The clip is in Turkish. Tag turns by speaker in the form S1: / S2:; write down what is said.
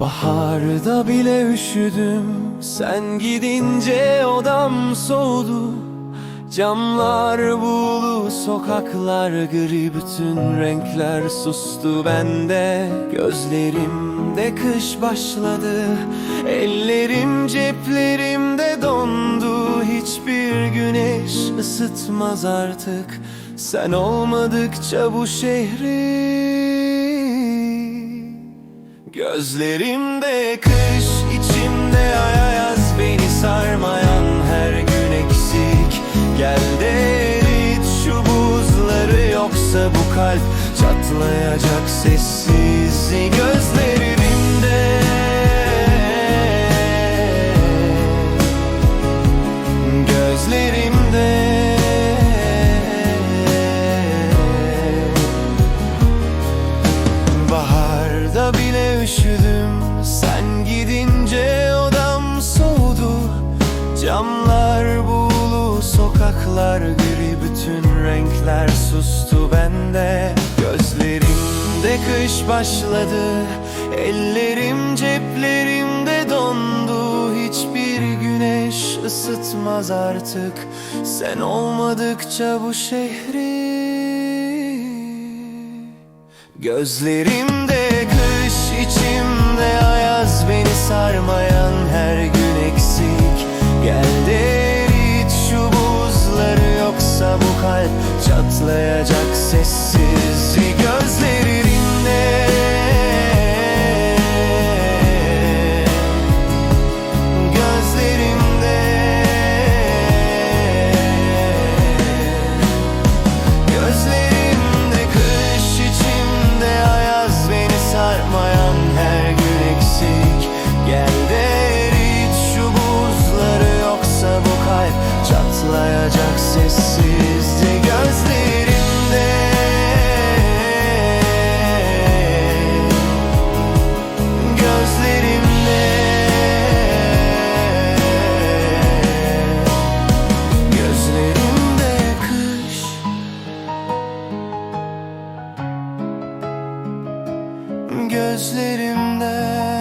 S1: Baharda bile üşüdüm. Sen gidince odam soğudu. Camlar buğulu, sokaklar gri Bütün renkler sustu bende. Gözlerimde kış başladı. Ellerim ceplerimde dondu. Hiçbir güneş ısıtmaz artık. Sen olmadıkça bu şehri Gözlerimde kış, içimde ayaz. Beni sarmayan her gün eksik. Gel de erit şu buzları Yoksa bu kalp çatlayacak sessiz Gözlerimde sokaklar gri Bütün renkler sustu bende. Gözlerimde kış başladı Ellerim ceplerimde dondu. Hiçbir güneş ısıtmaz artık Sen olmadıkça bu şehri. Gözlerimde sessiz gözlerimden.